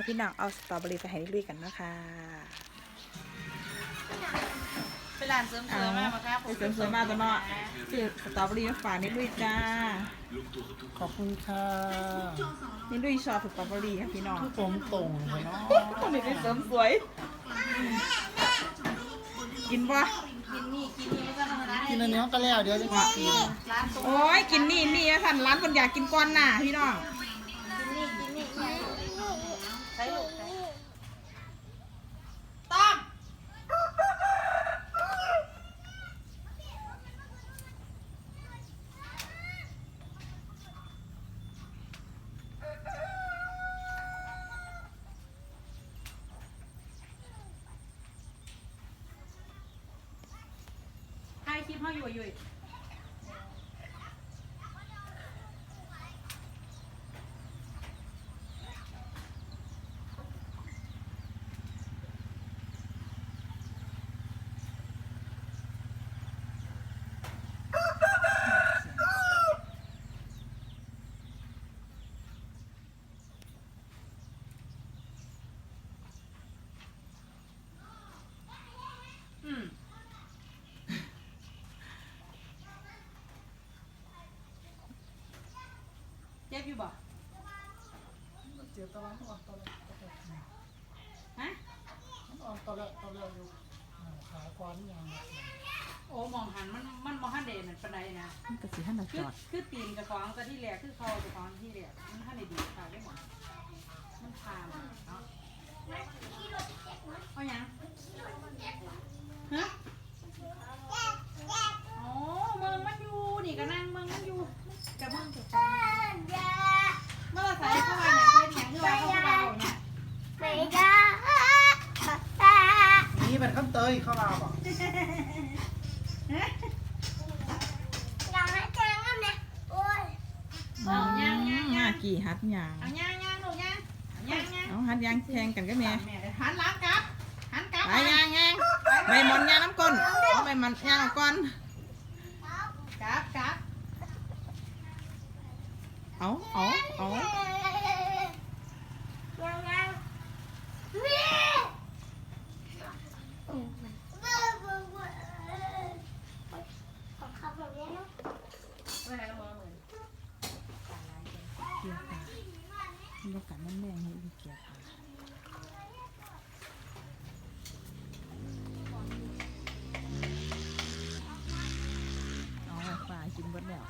ค่ะพี่น้องเอาสตรอเบอรี่ไปให้ลุยกันนะคะเป็นร้านเสริมสวยมากมาครับไปเสริมสวยมากตัวเนาะซื้อสตรอเบอรี่มาฝากนิดลุยจ้า ขอบคุณค่ะนิดลุยชอบสตรอเบอรี่ค่ะพี่น้องผมตรงเลยเนาะคนนี้ไปเสริมสวย กินปะกินนี่กินนี่ไม่ต้องธรรมดากินอันนี้ก็แล้วเดี๋ยวจะกินร้านตรงโอ้ยกินนี่นี่ท่านร้านคนอยากกินก้อนหน่ะพี่น้อง 汤，一会。 บอยู่บ่เจ็บตะวันอ่อนตะวันฮะอ่อนตะวันตะวันอยู่ขาควานยังโอ้มองหันมันมันมองหันเด่นปานใดนะมันก็สิท่านเราคืจออดคือตีนกับฟองก็ที่แรกคือคอกับฟองที่แรกมันหันได้ดีค่ะได้หมดมันพามเนาะเอาหยังฮะโอ้เมืองมันอยู่นี่ก็นั่งเมืองมันอยู่กับเมืองกับ กี่ฮัดยางเอาย่างย่างลูกย่างเอาย่างย่างเอาฮัดยางแทงกันก็แม่แม่หันหลังกลับหันกลับไปยางยางใบหมอนยางน้ำก้นเอาใบหมันยางเอาก้อนกลับกลับเอาเอาเอา ไม่ให้ละเมอเหมือน เกี่ยวค่ะบรรยากาศมันแรงให้เกี่ยวค่ะเอาปลากินเบดแล้ว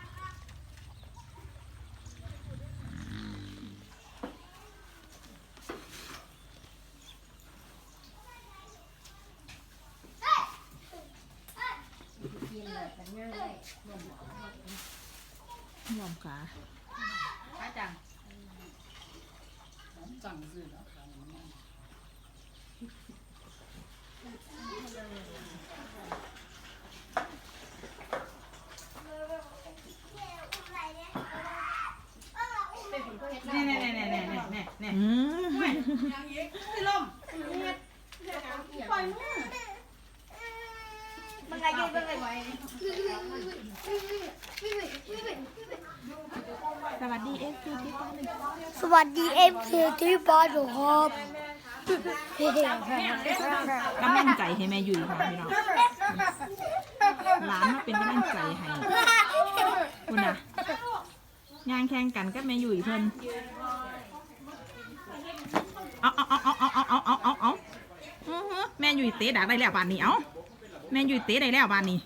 ยอมขาพระจังจังสินะแน่แน่แน่แน่แน่แน่แน่แน่ อืม พี่ลมปล่อยมือ สวัสดีเอฟซีที่บ้าน ส วัสดีเอ็มเคที่บ้านผมครับกำลังใจให้แม่อยู่ค่ะพี่น้องหลานมาเป็นกำลังใจให้คุณน่ะงานแข่งกันกับแม่อยู่เพิ่นเอาเอาเอาเอาเอาเอาเอาเอาเอาอื้อหือแม่อยู่เตะดักได้แล้วบานนี้เอาแม่อยู่เตะได้แล้วบานนี้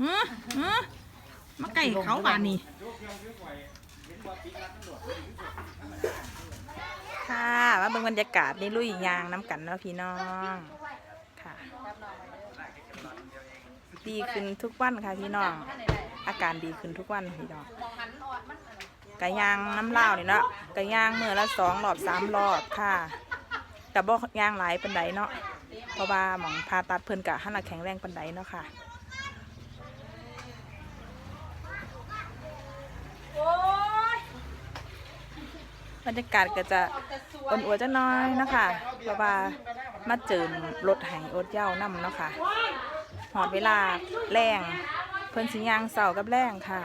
อืออือมาใกล้เขาบานนี้ ค่ะมาเบิ่งบรรยากาศในลุยยางน้ำกันเนาะพี่น้องค่ะดีขึ้นทุกวันค่ะพี่น้อง อาการดีขึ้นทุกวันพี่น้องมองหันออดมันกะยางน้ำเล่านี่เนาะกะยางเมื่อละสองรอบสามรอบค่ะแต่บ่ยางหลายปันไดเนาะเพราะว่าหมองผ่าตัดเพิ่นกะหันละแข็งแรงปันไดเนาะค่ะ โอ้ย บรรยากาศก็จะอ่อนอัวจะน้อยนะคะเพราะว่ามาเจิมรถไห้อดเย้านํเนาะค่ะหอดเวลาแรงเพิ่นสิยางเสากับแรงค่ะ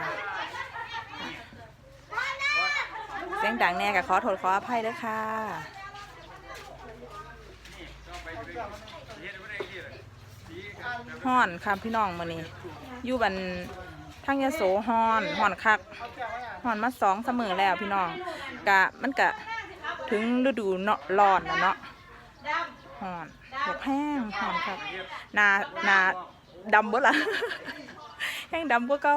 เสียงดังแน่ก็ขอโทษขออภัยเด้อค่ะฮ้อนค่ะพี่น้องมื้อนี้อยู่บัน ทั้งยโสฮอนฮอนคักฮอนมาสองเสมอแล้วพี่น้องกะมันกะถึงฤดูเนาะร้อนแล้วเนาะฮอนแบบแห้งฮอนคักนานาดำเบิดละแห้งดำกว่าเก่า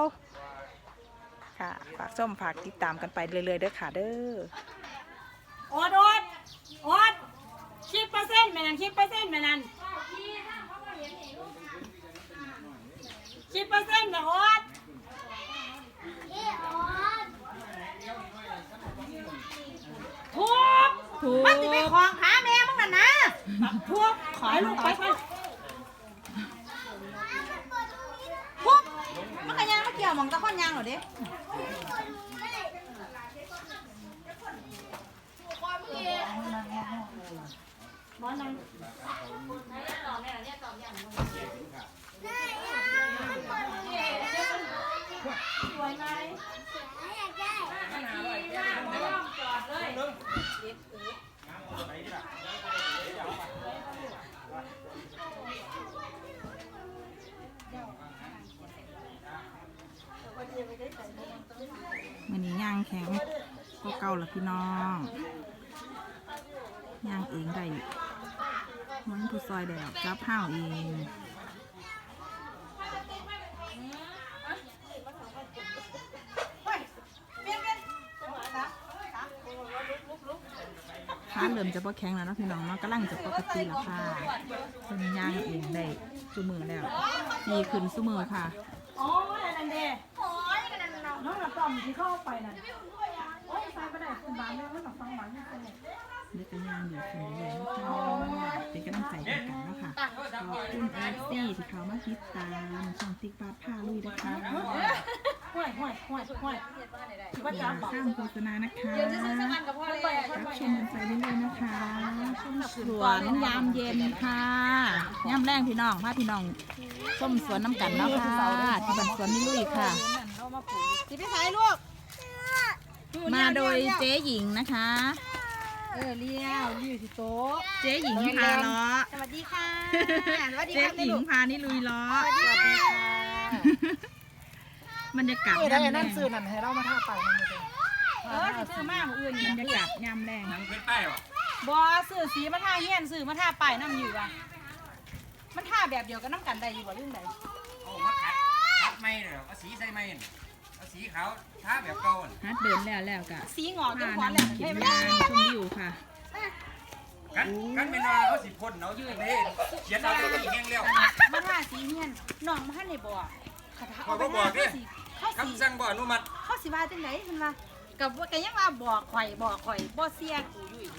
ค่ะฝากส้มฝากติดตามกันไปเรื่อยๆเด้อค่ะเด้อำโอดโอดโอดคิดเปอร์เซ็นต์แม่นันคิดเปอร์เซ็นต์แม่นันคิดเปอร์เซ็นต์นะโอดทุบ ถูก มันจะไปคลองขาแม่มึงน่ะนะ ทุบขอให้ลูกไปไปทุบมันก็ยังไม่เกี่ยวหมองตะข้อนยางเหรอเด้บอลนังสวยไหม มันนี้ย่างแข็งก็เก่าละพี่น้องย่างเองได้มันผู้ซอยแดดจับห้าวเองขาเริ่มจะพอแข็งแล้วนะพี่น้องเนาะกำลังจะปกติแล้วค่ะเป็นย่างเองได้สุมือแล้วดีขึ้นสุมือค่ะ อ๋อนั่นเด้โอ้ยนั่นน้ องที่เข้าไปนั่นโอ้ยใส่ไปได้คุณบ้านเลยมันต้องฟังหวังนี่เลยเด็กก็ย่างอยู่คนเดียวนะคะเป็นกำลังใจกันเนาะค่ะขอบคุณเอฟซีที่เขามาติดตามช่องติ๊กบาทผ้าลุยนะคะห่วยห่วยห่วยห่วยอย่าข้ามโฆษณานะคะรับชมกันไปเรื่อยๆนะคะชมสวนยามเย็นค่ะยามแรงพี่น้องพาพี่น้องชมสวนน้ำกันเนาะค่ะที่บ้านสวนนิลุยค่ะ สิไปใส่ลูกมาโดยเจ๊หญิงนะคะ เออเลี้ยวอยู่ที่โต๊ะเจ๊หญิงพาล้อ สวัสดีค่ะสวัสดีเจ๊ครับหญิงพานี่ลุยล้อ สวัสดีค่ะบรรยากาศนี่ได้ยามแรนั่งนซื้อนั่นให้เรามาท่าไปนั่นเลยเออสิซื้อมาของอื่นบรรยากาศยามแรงบอซื้อสีมาทาเฮียนซื้อมาทาป้ายน้ำอยู่ว่ะมันทาแบบเดียวกับน้ำกันได้อยู่บ่เรื่องใดโอ้มาขัดขัดไม่เหรอเอาสีใส่ไม่น่ะ เอาสีขาวทาแบบเก่าน่ะฮัดเดินแล้วแล้วกะสีหงอกจพานหัวนแหลมำเขียใช่นไหมยางชมวิวค่ะ กันกันเป็นว่าเขาสิพ่นเอายืดเลยเขียนเอาตัวนี้แห้งแล้วมาทาสีเฮียนน้องมาให้ในบ่อเขาทาพอก็บอกดิสีเขาสีคำสั่งบ่อนุมัติเขาสิว่าจังไดเพิ่นว่ากับว่าก็ยังว่าบอกข่อยบอกข่อยบ่เสียกูอยู่อีก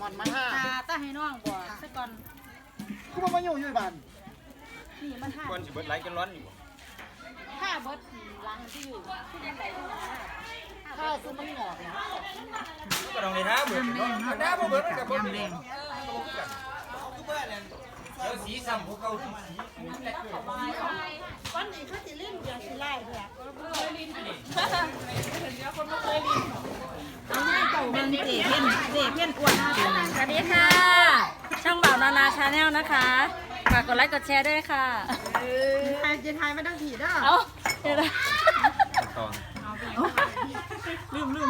มันมาท่าตาตาให้น้องบอกซะก่อนคือมันมาอยู่อยู่บ้านนี่มันท่า ก่อนสิเบิดไหลกันร้อนอยู่บ่ ท่าเบิดหลังที่อยู่ที่ไดที่ว่าซื้อมันหงอกนะก็ต้องได้ท้าเบิดามแรเนาะงเนาะท้าบ่บรเบิดมันยากาก็ศบ่ยามมีแล้วสีซ้ำพวกเก่าสีวันนี้เขาสิเล่นอย่างสิไล่เด้อเบิ่งเจเพ่นเจเพ่นอ้วนมากเลยสวัสดีค่ะ ช่องบ่าวนานาชาแนลนะคะ ฝากกดไลค์กดแชร์ด้วยค่ะทายเจนทายไม่ต้องผีด้าเอาเดี๋ยวนะขั้นตอน ลืมลืม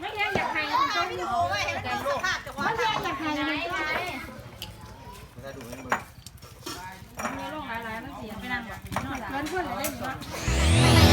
ไม่แย่อยากใครมันต้องไม่รู้เว้ยมัต้องสุภาพจังวะไม่แย่อยากใคมันต้องไม่ได้ดูให้มือ ไม่ลายๆไรมันเสียไปนั่งแบบนอนหลับเพื่อนเพื่อเลยได้ยินว่า